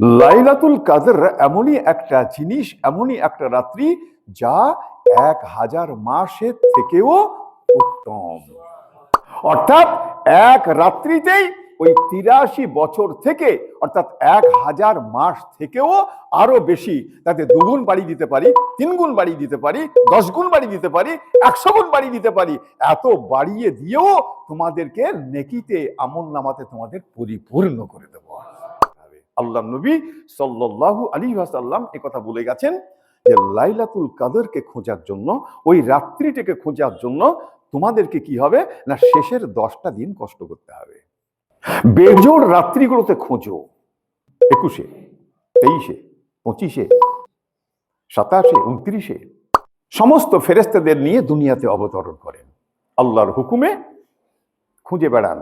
লাইলাতুল কাদর এমনই একটা জিনিস, এমনই একটা রাত্রি যা এক হাজার মাসের থেকেও উত্তম। অর্থাৎ এক রাত্রিতেই ওই তিরাশি বছর থেকে, অর্থাৎ এক হাজার মাস থেকেও আরও বেশি, তাতে দুগুণ বাড়ি দিতে পারি তিন গুণ বাড়ি দিতে পারি দশ গুণ বাড়ি দিতে পারি একশো গুণ বাড়ি দিতে পারি, এত বাড়িয়ে দিয়েও তোমাদেরকে নেকিতে আমল নামাতে তোমাদের পরিপূর্ণ করে দেব। আল্লাহ নবী সাল্লাল্লাহু আলী আসাল্লাম এ কথা বলে গেছেন যে লাইলাতুল কাদরকে খোঁজার জন্য, ওই রাত্রিটাকে খোঁজার জন্য তোমাদেরকে কি হবে? না, শেষের দশটা দিন কষ্ট করতে হবে। বেজোড় রাত্রিগুলোতে খোঁজো। একুশে, তেইশে, পঁচিশে, সাতাশে, উনত্রিশে, সমস্ত ফেরেস্তাদের নিয়ে দুনিয়াতে অবতরণ করেন। আল্লাহর হুকুমে খুঁজে বেড়ান।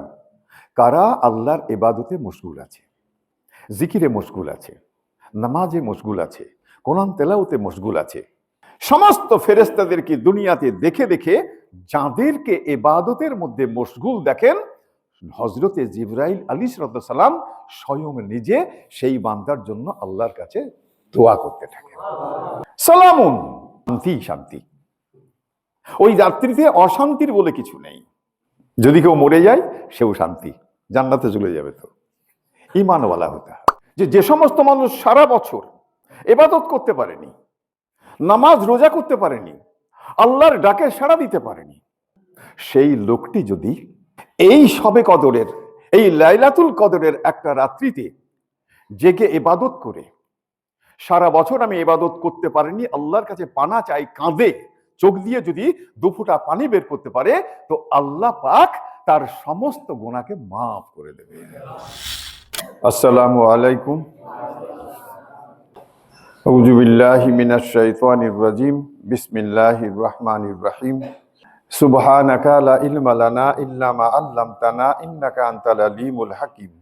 কারা আল্লাহর এবাদতে মশগুল আছে? জিকিরে মশগুল আছে, নামাজে মশগুল আছে, কোরআন তেলাওতে মশগুল আছে। সমস্ত ফেরেস্তাদেরকে দুনিয়াতে দেখে দেখে যাদেরকে এবাদতের মধ্যে মশগুল দেখেন হজরতে জিব্রাইল আলী সালাম স্বয়ং নিজে সেই বান্দার জন্য আল্লাহর কাছে দোয়া করতে থাকেন। সালামুন, শান্তি শান্তি। ওই রাত্রিতে অশান্তির বলে কিছু নেই। যদি কেউ মরে যায়, সেও শান্তি, জান্নাতে চলে যাবে তো। ইমানওয়ালা হতে যে যে সমস্ত মানুষ সারা বছর এবাদত করতে পারেনি, নামাজ রোজা করতে পারেনি, আল্লাহর ডাকে সাড়া দিতে পারেনি, সেই লোকটি যদি এই সবে কদরের, এই লাইলাতুল কদরের একটা রাত্রিতে জেগে এবাদত করে, সারা বছর আমি এবাদত করতে পারিনি, আল্লাহর কাছে পানা চাই, কাঁদে, চোখ দিয়ে যদি দুফুটা পানি বের করতে পারে, তো আল্লাহ পাক তার সমস্ত গোনাকে মাফ করে দেবে। আসসালামু আলাইকুম। আউজুবিল্লাহি মিনাশ শাইতানির রাজিম। বিসমিল্লাহির রহমানির রহিম। সুবহানাকা লা ইলমা লানা ইল্লা মা আল্লামতানা ইন্নাকা আনতাল আলিমুল হাকিম।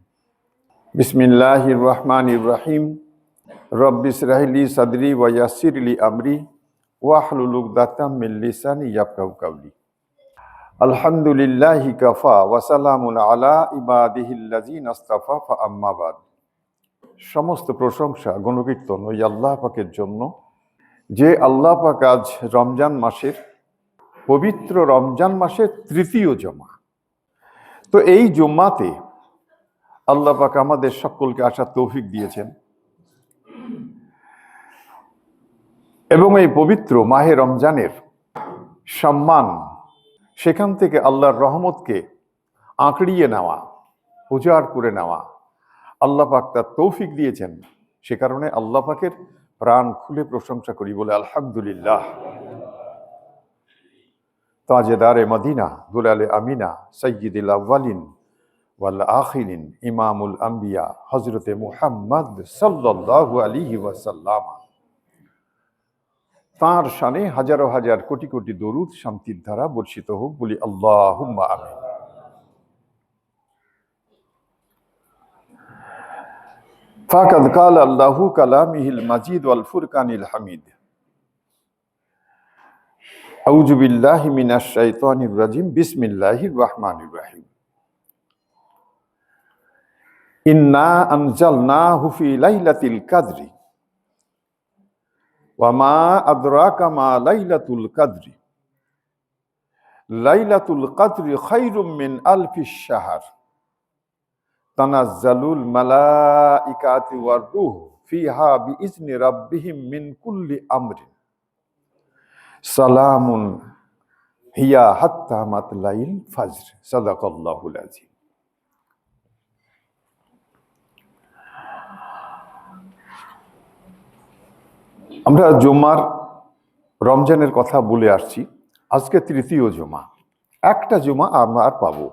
বিসমিল্লাহির রহমানির রহিম। রব্বিস রাহলি সাদরি ওয়া ইয়াসসিরলি আমরি। ওয়াহলুল উকদাতাম মিন লিসানি ইয়াফকাহু কাওলি আলহামদুলিল্লাহি কাফা ওয়াসালামুল আলা ইবাদিহিল্লাজিন আস্তাফা ফা আম্মাবাদ সমস্ত প্রশংসা, গণকীর্তন ওই আল্লাহ পাকের জন্য। যে আল্লাহ পাক আজ রমজান মাসের পবিত্র রমজান মাসের তৃতীয় জমা। তো এই জুম্মাতে আল্লাহ পাক আমাদের সকলকে আসার তৌফিক দিয়েছেন। এবং এই পবিত্র মাহে রমজানের সম্মান সেখান থেকে আল্লাহর রহমতকে আঁকড়িয়ে নেওয়া, উজাড় করে নেওয়া। আল্লাহ পাক তার তৌফিক দিয়েছেন। সে কারণে আল্লাহ পাকের প্রাণ খুলে প্রশংসা করি বলে আলহামদুলিল্লাহ। তাজেদারে মদিনা, দুলালে আমিনা সৈয়দুল আউ্বালিন ওয়াল আখিরিন, ইমামুল আম্বিয়া হজরতে মুহাম্মদ সাল্লাল্লাহু আলাইহি ওয়াসাল্লাম। তাঁর সানে হাজারো হাজার কোটি কোটি দরুদ শান্তির ধারা বর্ষিত হোক বলি আল্লাহ আমি ফাকাদ কাল আল্লাহু কালামিহিল মাজিদ ওয়াল ফুরকানিল হামিদ। আউযু বিল্লাহি মিনাশ শাইতানির রাজিম, বিসমিল্লাহির রহমানির রহিম। ইন্না আনজালনাহু ফি লাইলাতিল কাদরি। ওয়ামা আদরা কামা লাইলাতুল কাদরি। লাইলাতুল কাদরি খৈরুম মিন আলফিস শাহার। তানাজ্জালুল মালাইকাতি ওয়ার রুহ ফিহা বিইজনি রাব্বিহিম মিন কুল্লি আমরিন। সালামুন, হিয়া হাত্তা মাতলাইল ফাজর। সাদাকাল্লাহুল আজিম আমরা জমার, রমজানের কথা বলে আসছি। আজকে তৃতীয় জমা। একটা জুমা আমরা আর পাবো।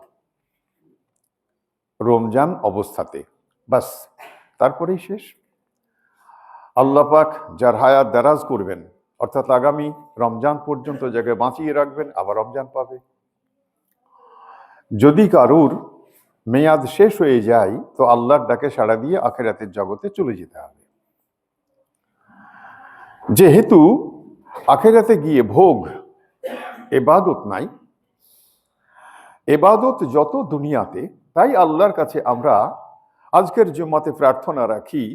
রমজান অবস্থাতে। বাস, তারপরেই শেষ। আল্লাহ পাক যার হায়াত দারাজ করবেন, অর্থাৎ আগামী রমজান পর্যন্ত জায়গায় বাঁচিয়ে রাখবেন, আবার রমজান পাবে। যদি কারুর মেয়াদ শেষ হয়ে যায়, তো আল্লাহর ডাকে সাড়া দিয়ে আখেরাতের জগতে চলে যেতে হবে। যেহেতু আখেরাতে গিয়ে ভোগ, এবাদত নাই, এবাদত যত দুনিয়াতে, তাই আল্লাহর কাছে আমরা আজকের জুম্মাতে প্রার্থনা রাখি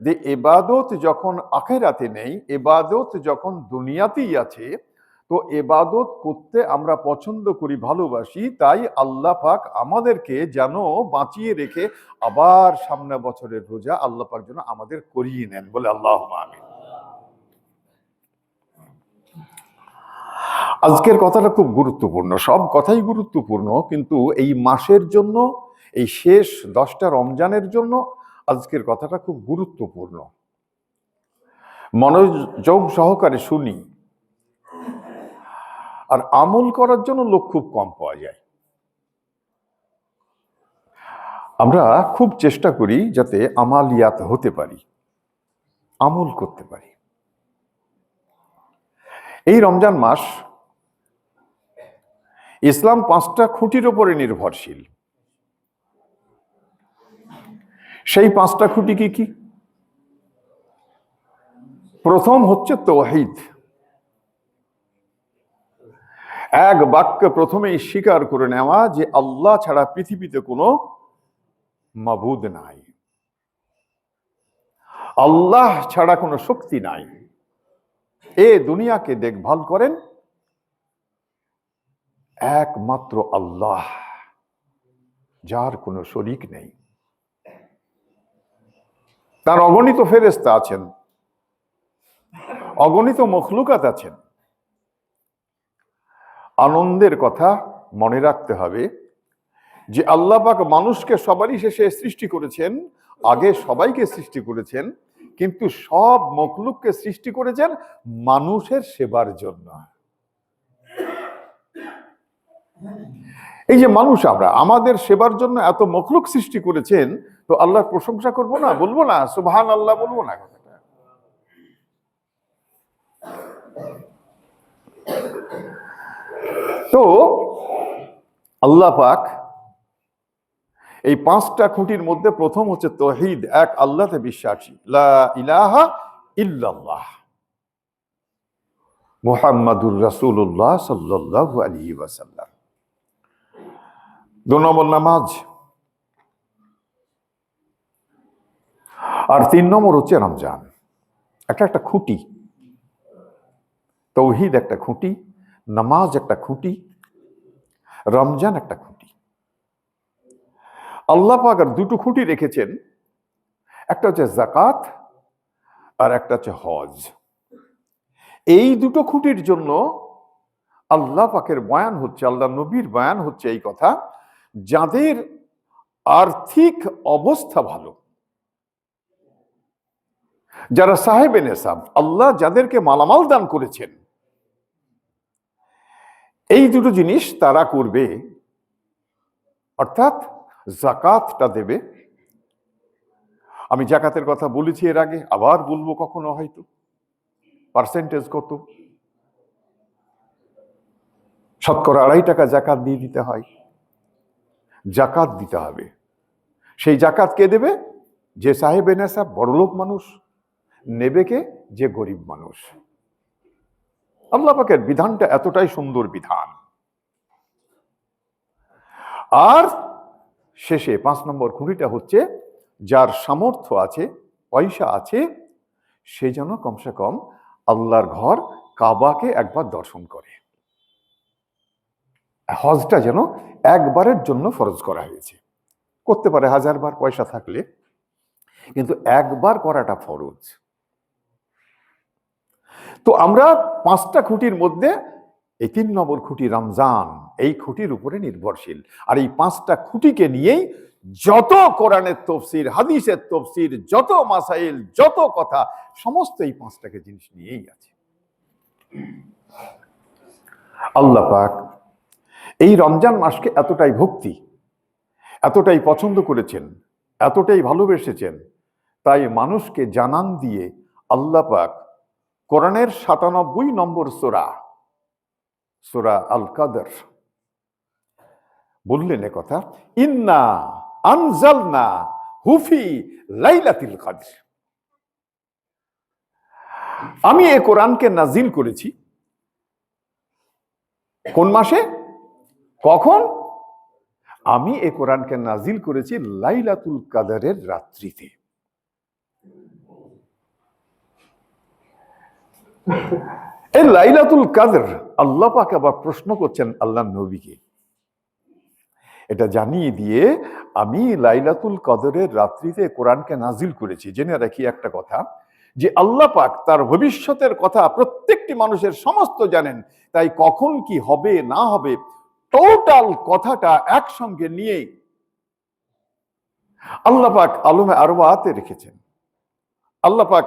যে এবাদত যখন আখেরাতে নেই, এবাদত যখন দুনিয়াতেই আছে, তো এবাদত করতে আমরা পছন্দ করি, ভালোবাসি, তাই আল্লাহ পাক আমাদেরকে যেন বাঁচিয়ে রেখে আবার সামনে বছরের রোজা আল্লাহ পাক যেন আমাদের করিয়ে নেন বলে আল্লাহ আমিন। আজকের কথাটা খুব গুরুত্বপূর্ণ। সব কথাই গুরুত্বপূর্ণ, কিন্তু এই মাসের জন্য, এই শেষ দশটা রমজানের জন্য আজকের কথাটা খুব গুরুত্বপূর্ণ। মনোযোগ সহকারে শুনি। আর আমল করার জন্য লোক খুব কম পাওয়া যায়। আমরা খুব চেষ্টা করি যাতে আমালিয়াত হতে পারি, আমল করতে পারি। এই রমজান মাস ইসলাম পাঁচটা খুঁটির উপরে নির্ভরশীল। সেই পাঁচটা খুঁটি কি কি? প্রথম হচ্ছে তৌহিদ। এক বাক্যে প্রথমেই স্বীকার করে নেওয়া যে আল্লাহ ছাড়া পৃথিবীতে কোনো মাবুদ নাই। আল্লাহ ছাড়া কোনো শক্তি নাই। এ দুনিয়াকে দেখভাল করেন একমাত্র আল্লাহ, যার কোনো শরিক নেই। তার অগণিত ফেরেস্তা আছেন, অগণিত মখলুকাত আছেন। আনন্দের কথা মনে রাখতে হবে যে আল্লাহ পাক মানুষকে সবারই শেষে সৃষ্টি করেছেন, আগে সবাইকে সৃষ্টি করেছেন, কিন্তু সব মখলুককে সৃষ্টি করেছেন মানুষের সেবার জন্য। এই যে মানুষ আমরা, আমাদের সেবার জন্য এত মখলুক সৃষ্টি করেছেন, তো আল্লাহর প্রশংসা করব না, বলব না? সুবহান আল্লাহ বলব না কথাটা? তো আল্লাহ পাক এই পাঁচটা খুঁটির মধ্যে প্রথম হচ্ছে তহিদ, এক আল্লাহতে বিশ্বাসী। লা ইলাহা ইল্লাল্লাহ। মুহাম্মাদুর রাসূলুল্লাহ সাল্লাল্লাহু আলাইহি ওয়াসাল্লাম। দু নম্বর নামাজ। আর তিন নম্বর হচ্ছে রমজান। একটা একটা খুঁটি। তৌহিদ একটা খুঁটি, নামাজ একটা খুঁটি, রমজান একটা খুঁটি। আল্লাহ পাক আর দুটো খুঁটি রেখেছেন। একটা হচ্ছে জাকাত আর একটা হচ্ছে হজ। এই দুটো খুঁটির জন্য আল্লাহ পাকের বয়ান হচ্ছে, আল্লাহ নবীর বয়ান হচ্ছে এই কথা। যাদের আর্থিক অবস্থা ভালো। যারা সাহেবে নেশাব আল্লাহ যাদেরকে মালামাল দান করেছেন, এই দুটো জিনিস তারা করবে, অর্থাৎ জাকাতটা দেবে। আমি জাকাতের কথা বলেছি এর আগে, আবার বলব কখনো হয়তো। পার্সেন্টেজ কত? শতকরা আড়াই টাকা জাকাত দিয়ে দিতে হয়। জাকাত দিতে হবে। সেই জাকাত কে দেবে? যে সাহেব এনেসা বড়লোক মানুষ, নেবে কে? যে গরিব মানুষ। আল্লাহ পাকের বিধানটা এতটাই সুন্দর বিধান। আর শেষে পাঁচ নম্বর খুঁড়িটা হচ্ছে, যার সামর্থ্য আছে, পয়সা আছে, সে যেন কমসে কম আল্লাহর ঘর কাবাকে একবার দর্শন করে। হজটা যেন একবারের জন্য ফরজ করা হয়েছে। করতে পারে হাজারবার পয়সা থাকলে, কিন্তু একবার করাটা ফরজ। তো আমরা পাঁচটা খুঁটির মধ্যে, এই তিন নম্বর খুঁটি রমজান, এই খুঁটির উপরে নির্ভরশীল। আর এই পাঁচটা খুঁটিকে নিয়েই যত কোরআনের তফসির, হাদিসের তফসির, যত মাসাইল, যত কথা, সমস্ত এই পাঁচটাকে জিনিস নিয়েই আছে। আল্লাহ পাক এই রমজান মাসকে এতটাই ভক্তি, এতটাই পছন্দ করেছেন, এতটাই ভালোবেসেছেন, তাই মানুষকে জানান দিয়ে আল্লাহ পাক কোরআনের সাতানব্বই নম্বর সোরা সোরা আল কাদর বললেন কথা, ইন্না আনজালনা হুফি লাইলাতিল কাদর। আমি এ কোরআনকে নাজিল করেছি কোন মাসে? কখন? আমি এ কোরআনকে নাজিল করেছি লাইলাতুল কাদারের রাত্রিতে। এই লাইলাতুল কাদর আল্লাহ আবার প্রশ্ন করছেন আল্লাহ নবীকে। এটা জানিয়ে দিয়ে আমি লাইলাতুল কদরের রাত্রিতে কোরআনকে নাজিল করেছি। জেনে রাখি একটা কথা, যে আল্লাহ পাক তার ভবিষ্যতের কথা প্রত্যেকটি মানুষের সমস্ত জানেন, তাই কখন কি হবে, না হবে টোটাল কথাটা একসঙ্গে নিয়ে আল্লাহ পাক আলমে আরবাতে রেখেছেন। আল্লাহ পাক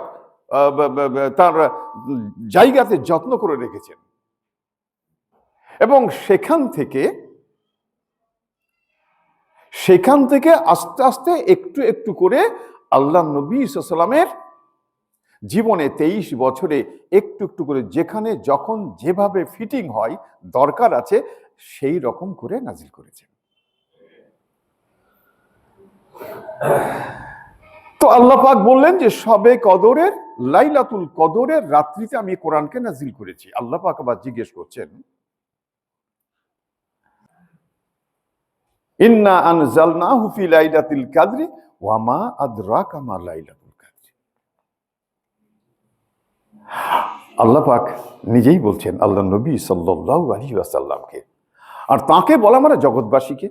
আহ, ব- ব- ব- তার জায়গাতে যত্ন করে রেখেছেন। এবং সেখান থেকে সেখান থেকে আস্তে আস্তে একটু একটু করে আল্লাহ নবী সাল্লামের জীবনে তেইশ বছরে একটু একটু করে যেখানে যখন যেভাবে ফিটিং হয় দরকার আছে সেই রকম করে নাজিল করেছেন। তো আল্লাহ পাক বললেন যে, সবে কদরের, লাইলাতুল কদরের রাত্রিতে আমি কোরআনকে নাজিল করেছি। আল্লাহ পাক আবার জিজ্ঞেস করছেন, ইন্না আনজালনাহু হুফি লাইলাতিল কাদরি ওয়া মা আদরাকা মা লাইলাতুল কাদরি। আল্লাহ পাক নিজেই বলছেন, আল্লাহ নবী সাল্লাল্লাহু আলাইহি ওয়াসাল্লামকে আর তাকে বলা মানে জগৎবাসীকে।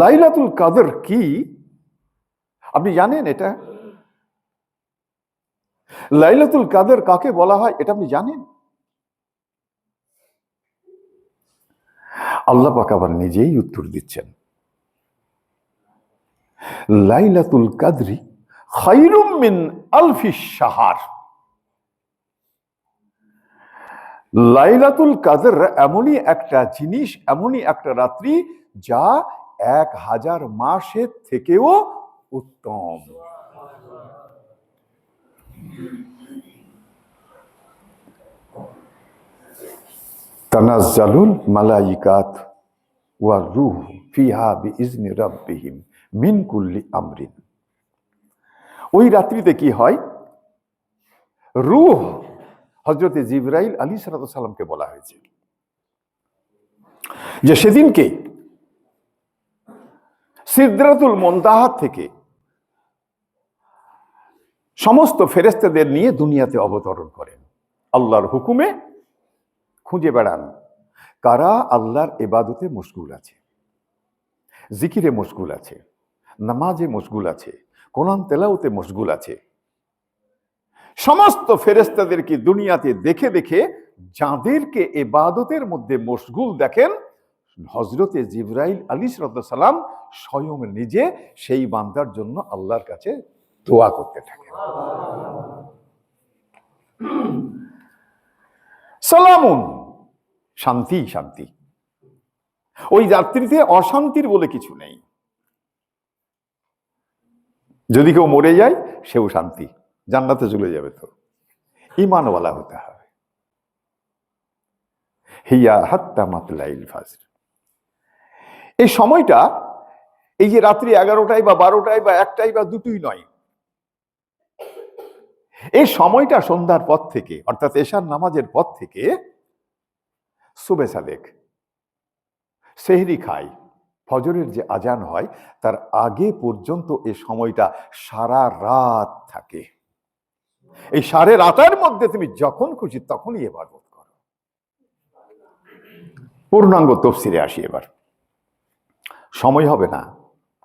লাইলাতুল কাদর কি? আপনি জানেন এটা? লাইলাতুল কাদর কাকে বলা হয় এটা আপনি জানেন? আল্লাহ পাক আবার নিজেই উত্তর দিচ্ছেন। লাইলাতুল কাদরি খাইরুম মিন আলফি সাহার লাইলাতুল কাদর এমনই একটা জিনিস, এমনই একটা রাত্রি যা এক হাজার মাসের থেকেও উত্তম। তানাজ্জালুল মালাইকাত ওয়া রূহ ফিহা বিইজনি রাব্বিহিম মিন কুল্লি আমরিন। ওই রাত্রিতে কি হয়? রূহ হজরতে জিব্রাইল আলী সালামকে বলা হয়েছে যে সেদিনকে সিদ্রাতুল মন্দাহাত থেকে সমস্ত ফেরেস্তাদের নিয়ে দুনিয়াতে অবতরণ করেন। আল্লাহর হুকুমে খুঁজে বেড়ান কারা আল্লাহর এবাদতে মশগুল আছে, জিকিরে মশগুল আছে, নামাজে মশগুল আছে, কোরআন তেলাওতে মশগুল আছে সমস্ত ফেরেস্তাদেরকে দুনিয়াতে দেখে দেখে যাদেরকে এবাদতের মধ্যে মশগুল দেখেন? হজরতে জিব্রাইল আলী সালাম স্বয়ং নিজে সেই বান্দার জন্য আল্লাহর কাছে দোয়া করতে থাকেন। সালামুন। শান্তি শান্তি। ওই যাত্রীতে অশান্তির বলে কিছু নেই। যদি কেউ মরে যায়, সেও শান্তি। জান্নাতে চলে যাবে তো। ইমানওয়ালা হতে হবে। হিয়া হাত্তা মাতলাইল ফাজর। এই সময়টা এই যে রাত্রি এগারোটায় বা বারোটায় বা একটাই বা দুটোই নয়। এই সময়টা সন্ধ্যার পর থেকে, অর্থাৎ এশার নামাজের পর থেকে সুবে সাদেক, সেহরি খাই, ফজরের যে আজান হয়, তার আগে পর্যন্ত এ সময়টা সারা রাত থাকে। এই সাড়ে রাতের মধ্যে তুমি যখন খুশি তখনই এবাদত করো। পূর্ণাঙ্গ তফসিরে আসি এবার। সময় হবে না।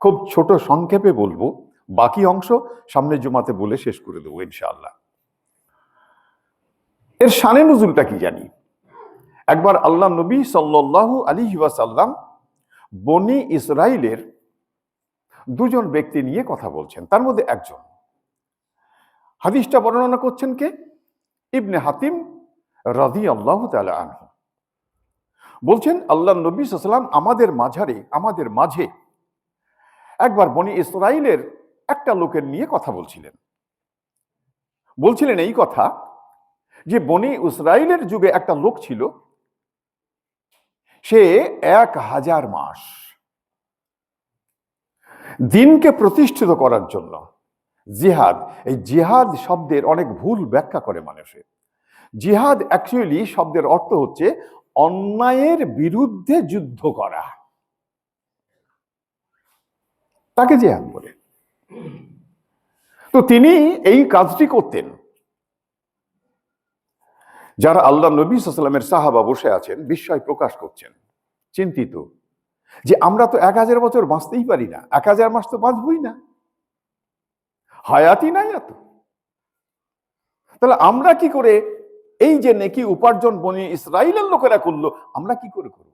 খুব ছোট সংক্ষেপে বলব। বাকি অংশ সামনের জমাতে বলে শেষ করে দেবো, ইনশাআল্লাহ। এর শানে নজুলটা কি জানি? একবার আল্লাহ নবী সাল্লাল্লাহু আলী ওয়াসাল্লাম বনি ইসরায়েলের দুজন ব্যক্তি নিয়ে কথা বলছেন। তার মধ্যে একজন। হাদিসটা বর্ণনা করছেন কে? ইবনে হাতিম রাদি আল্লাহ আনহু। বলছেন, আল্লাহ নবী সাল্লাম আমাদের মাঝারে, আমাদের মাঝে একবার বনি ইসরায়েলের একটা লোকের নিয়ে কথা বলছিলেন। বলছিলেন এই কথা যে, বনি ইসরায়েলের যুগে একটা লোক ছিল, সে এক হাজার মাস দিনকে প্রতিষ্ঠিত করার জন্য জিহাদ। এই জিহাদ শব্দের অনেক ভুল ব্যাখ্যা করে মানুষে। জিহাদ অ্যাকচুয়ালি শব্দের অর্থ হচ্ছে অন্যায়ের বিরুদ্ধে যুদ্ধ করা। তাকে জিহাদ বলে। তো তিনি এই কাজটি করতেন। যারা আল্লাহ নবী সাল্লামের সাহাবা বসে আছেন, বিস্ময় প্রকাশ করছেন। চিন্তিত যে আমরা তো এক হাজার বছর বাঁচতেই পারি না, এক হাজার মাস তো বাঁচবই না। হায়াতি নাই এত। তাহলে আমরা কি করে এই যে নেকি উপার্জন বনি ইসরায়েলের লোকেরা করল, আমরা কি করে করব?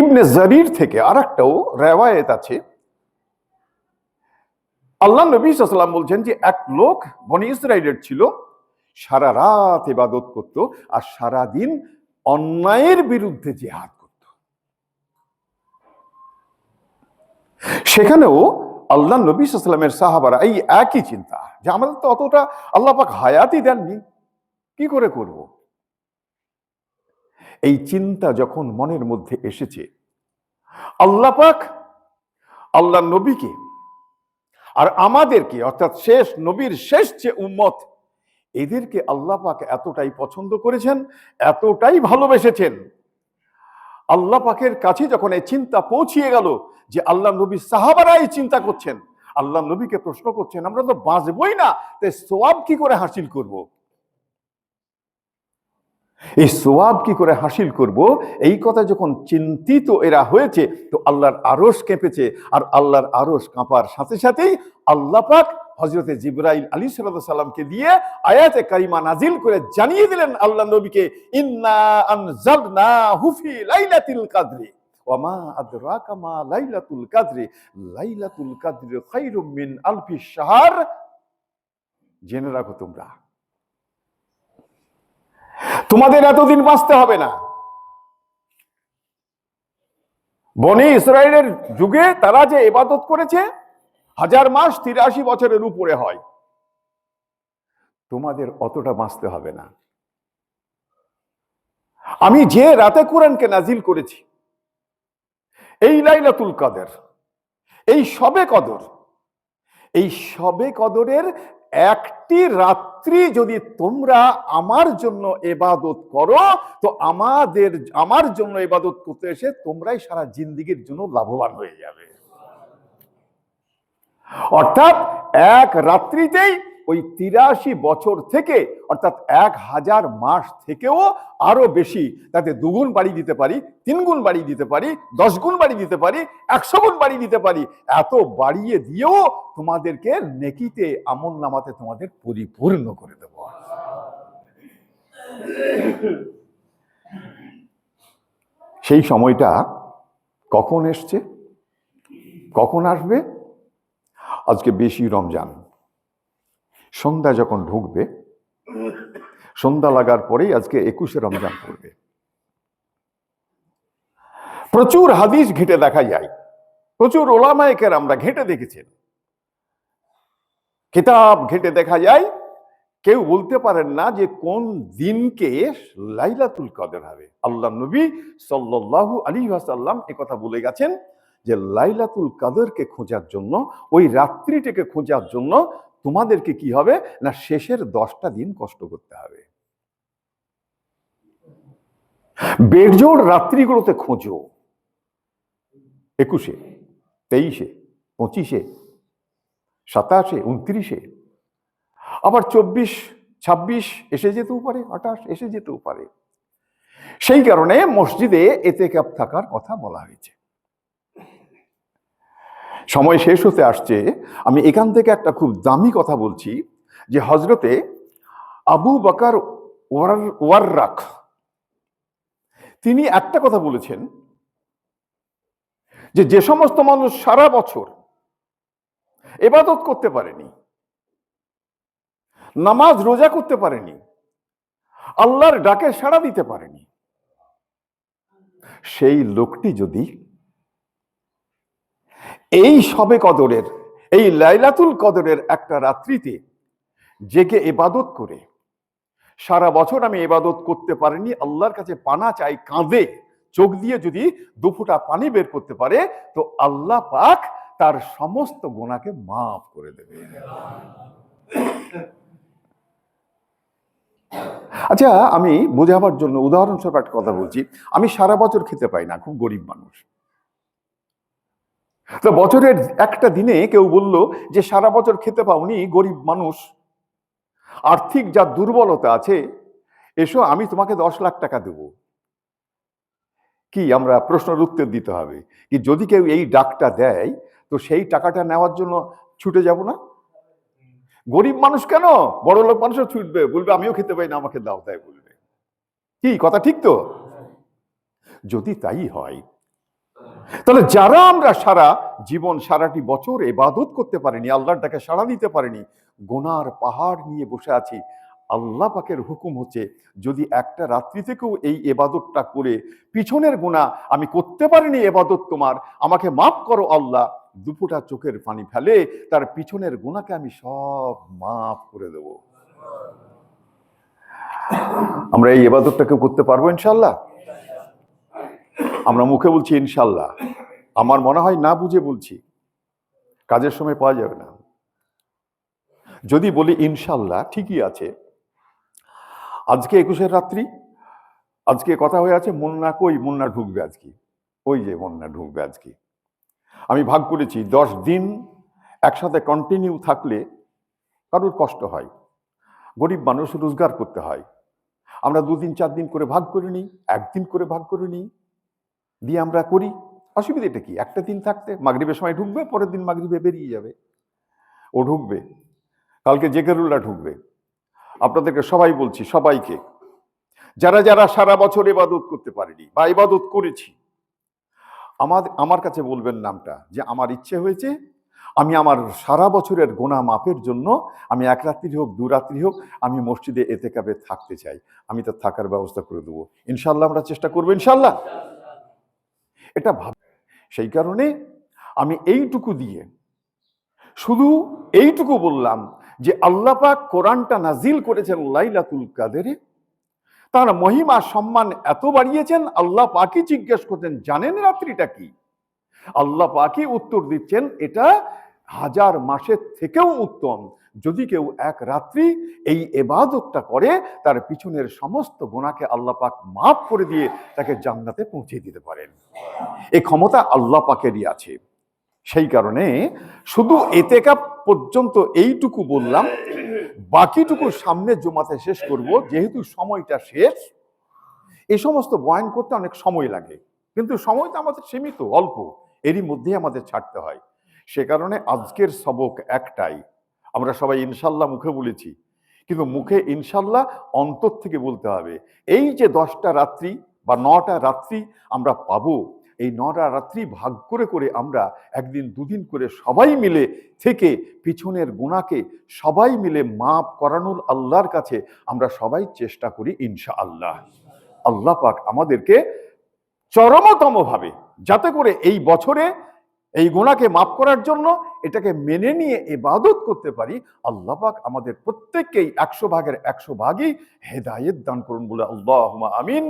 ইবনে জারির থেকে আর একটাও রেওয়ায়ত আছে। আল্লাহ নবী সাল্লাম বলছেন যে, এক লোক বনি ইসরায়েলের ছিল, সারা রাত ইবাদত করত আর সারা দিন অন্যায়ের বিরুদ্ধে জেহাদ করত। সেখানেও আল্লাহ নবী সাহাবারা এই একই চিন্তা। যে আমাদের তো অতটা আল্লাহ পাক হায়াতই দেননি, কি করে করব? এই চিন্তা যখন মনের মধ্যে এসেছে, আল্লাহ পাক আল্লাহ নবীকে আর আমাদেরকে, অর্থাৎ শেষ নবীর শেষ যে উম্মত, এদেরকে আল্লাহ পাক এতটাই পছন্দ করেছেন, এতটাই ভালোবেসেছেন আল্লাহ পাকের কাছে যখন এই চিন্তা পৌঁছিয়ে গেল যে আল্লাহ নবী সাহাবারা এই চিন্তা করছেন, আল্লাহ নবীকে প্রশ্ন করছেন, আমরা তো বাঁচবই না তাই সোয়াব কি করে হাসিল করব। এই সোয়াব কি করে হাসিল করব এই কথা যখন চিন্তিত এরা হয়েছে, তো আল্লাহর আরস কেঁপেছে, আর আল্লাহর আরস কাঁপার সাথে সাথেই আল্লাহ পাক হজরতে জিব্রাইল আলী সাল্লামকে দিয়ে আয়াতে কারিমা নাজিল করে জানিয়ে দিলেন আল্লাহ নবীকে, ইন্না হুফি কাদরি লাইলাতুল লাইলাতুল আলফি জেনে রাখো তোমরা। তোমাদের এতদিন বাঁচতে হবে না। বনে ইসরায়েলের যুগে তারা যে ইবাদত করেছে হাজার মাস তিরাশি বছরের উপরে হয়। তোমাদের অতটা বাঁচতে হবে না। আমি যে রাতে কোরআনকে নাজিল করেছি, এই লাইলাতুল কদর, এই সবে কদর, এই সবে কদরের একটি রাত্রি যদি তোমরা আমার জন্য এবাদত করো, তো আমাদের, আমার জন্য এবাদত করতে এসে তোমরাই সারা জিন্দিগির জন্য লাভবান হয়ে যাবে। অর্থাৎ এক রাত্রিতেই ওই তিরাশি বছর থেকে, অর্থাৎ এক হাজার মাস থেকেও আরও বেশি, তাতে দুগুণ বাড়ি দিতে পারি তিন গুণ বাড়ি দিতে পারি দশ গুণ বাড়ি দিতে পারি একশো গুণ বাড়ি দিতে পারি, এত বাড়িয়ে দিয়েও তোমাদেরকে নেকিতে আমল নামাতে তোমাদের পরিপূর্ণ করে দেব। সেই সময়টা কখন এসছে? কখন আসবে? আজকে বেশি রমজান। সন্ধ্যা যখন ঢুকবে, সন্ধ্যা লাগার পরেই আজকে একুশে রমজান পড়বে। প্রচুর হাদিস ঘেটে দেখা যায়। প্রচুর ওলামায়কের আমরা ঘেটে দেখেছেন। কিতাব ঘেটে দেখা যায়, কেউ বলতে পারেন না যে কোন দিনকে লাইলাতুল কদর হবে। আল্লাহ নবী সাল্লাল্লাহু আলী ওয়াসাল্লাম কথা বলে গেছেন যে লাইলাতুল কাদরকে খোঁজার জন্য, ওই রাত্রিটিকে খোঁজার জন্য তোমাদেরকে কি হবে? না, শেষের দশটা দিন কষ্ট করতে হবে। বেড়জোড় রাত্রিগুলোতে খোঁজো। একুশে, তেইশে, পঁচিশে, সাতাশে, উনত্রিশে। আবার চব্বিশ, ছাব্বিশ, এসে যেতেও পারে, আঠাশ, এসে যেতেও পারে। সেই কারণে মসজিদে এতে ক্যাপ থাকার কথা বলা হয়েছে। সময় শেষ হতে আসছে, আমি এখান থেকে একটা খুব দামি কথা বলছি যে হজরতে আবু বাকার ওয়ার্রাক, তিনি একটা কথা বলেছেন যে যে সমস্ত মানুষ সারা বছর এবাদত করতে পারেনি, নামাজ রোজা করতে পারেনি, আল্লাহর ডাকে সাড়া দিতে পারেনি, সেই লোকটি যদি এই সবে কদরের, এই লাইলাতুল কদরের একটা রাত্রিতে জেগে এবাদত করে। সারা বছর আমি এবাদত করতে পারিনি, আল্লাহর কাছে পানা চাই, কাঁদে, চোখ দিয়ে যদি দুফুটা পানি বের করতে পারে, তো আল্লাহ পাক তার সমস্ত গোনাকে মাফ করে দেবে। আচ্ছা আমি বোঝাবার জন্য উদাহরণস্বরূপ একটা কথা বলছি। আমি সারা বছর খেতে পাই না, খুব গরিব মানুষ। তো বছরের একটা দিনে কেউ বলল যে, সারা বছর খেতে পাওনি, গরিব মানুষ। আর্থিক যা দুর্বলতা আছে, এসো আমি তোমাকে দশ লাখ টাকা দেব। কি আমরা প্রশ্নের উত্তর দিতে হবে? কি যদি কেউ এই ডাকটা দেয়, তো সেই টাকাটা নেওয়ার জন্য ছুটে যাব না? গরিব মানুষ কেন? বড় লোক মানুষও ছুটবে, বলবে, আমিও খেতে পাই না, আমাকে দাও, তাই বলবে। কি, কথা ঠিক তো? যদি তাই হয় তাহলে যারা আমরা সারা জীবন, সারাটি বছর এবাদত করতে পারিনি, আল্লাহর ডাকে সাড়া দিতে পারিনি, গোনার পাহাড় নিয়ে বসে আছি, আল্লাহ পাকের হুকুম হচ্ছে, যদি একটা রাত্রি থেকেও এই এবাদতটা করে, পিছনের গোনা আমি করতে পারিনি এবাদত তোমার, আমাকে মাফ করো আল্লাহ দুপুটা চোখের পানি ফেলে, তার পিছনের গোনাকে আমি সব মাফ করে দেব। আমরা এই এবাদতটাকে করতে পারব ইনশাল্লাহ আমরা মুখে বলছি ইনশাল্লাহ। আমার মনে হয় না বুঝে বলছি। কাজের সময় পাওয়া যাবে না। যদি বলি ইনশাল্লাহ, ঠিকই আছে। আজকে একুশের রাত্রি, আজকে কথা হয়ে আছে, মুন্না কই? মুন্না ঢুকবে আজকে। ওই যে মুন্না ঢুকবে আজকে। আমি ভাগ করেছি, দশ দিন একসাথে কন্টিনিউ থাকলে কারোর কষ্ট হয়? গরিব মানুষ রোজগার করতে হয়। আমরা দুদিন চার দিন করে ভাগ করে নিই, একদিন করে ভাগ করে নিই। দিয়ে আমরা করি। অসুবিধাটা কি? একটা দিন থাকতে মাগরিবের সময় ঢুকবে, পরের দিন মাগরিবে বেরিয়ে যাবে। ও ঢুকবে। কালকে জেকেরুল্লাহ ঢুকবে। আপনাদেরকে সবাই বলছি, সবাইকে। যারা যারা সারা বছর এবাদত করতে পারেনি বা ইবাদত করেছি, আমার আমার কাছে বলবেন নামটা, যে আমার ইচ্ছে হয়েছে, আমি আমার সারা বছরের গোনা মাপের জন্য, আমি এক রাত্রি হোক, দু রাত্রি হোক, আমি মসজিদে এতে কাবে থাকতে চাই। আমি তো থাকার ব্যবস্থা করে দেবো। ইনশাল্লাহ আমরা চেষ্টা করব, ইনশাল্লাহ। এটা ভাব। সেই কারণে আমি এইটুকু দিয়ে, শুধু এইটুকু বললাম যে আল্লাপাক কোরআনটা নাজিল করেছেন লাইলাতুল কাদেরে। তার মহিমা, সম্মান এত বাড়িয়েছেন, আল্লাহ পাকি জিজ্ঞেস করছেন, জানেন রাত্রিটা কি? আল্লাহ পাকি উত্তর দিচ্ছেন, এটা হাজার মাসের থেকেও উত্তম। যদি কেউ এক রাত্রি এই এবাদতটা করে, তার পিছনের সমস্ত গোনাকে আল্লাহ পাক মাফ করে দিয়ে তাকে জান্নাতে পৌঁছে দিতে পারেন। এই ক্ষমতা আল্লাহ পাকেরই আছে। সেই কারণে শুধু এতেকাপ পর্যন্ত এইটুকু বললাম, বাকিটুকু সামনে জমাতে শেষ করব, যেহেতু সময়টা শেষ এই সমস্ত বয়ান করতে অনেক সময় লাগে। কিন্তু সময়টা আমাদের সীমিত, অল্প। এরই মধ্যেই আমাদের ছাড়তে হয়। সে কারণে আজকের সবক একটাই। আমরা সবাই ইনশাল্লাহ মুখে বলেছি। কিন্তু মুখে ইনশাল্লাহ অন্তর থেকে বলতে হবে, এই যে দশটা রাত্রি বা নটা রাত্রি আমরা পাবো, এই নটা রাত্রি ভাগ করে করে আমরা একদিন দুদিন করে সবাই মিলে থেকে পিছনের গুণাকে সবাই মিলে মাপ করানোর আল্লাহর কাছে আমরা সবাই চেষ্টা করি ইনশা আল্লাহ আল্লাহ পাক আমাদেরকে চরমতম ভাবে যাতে করে এই বছরে এই গোনাকে মাফ করার জন্য এটাকে মেনে নিয়ে এবাদত করতে পারি, আল্লাহ পাক আমাদের প্রত্যেককেই একশো ভাগের একশো ভাগই হেদায়েত দান করুন বলে আল্লাহ আমিন।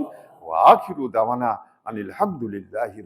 ও আখিরু দাওয়ানা আনিল হামদুলিল্লাহি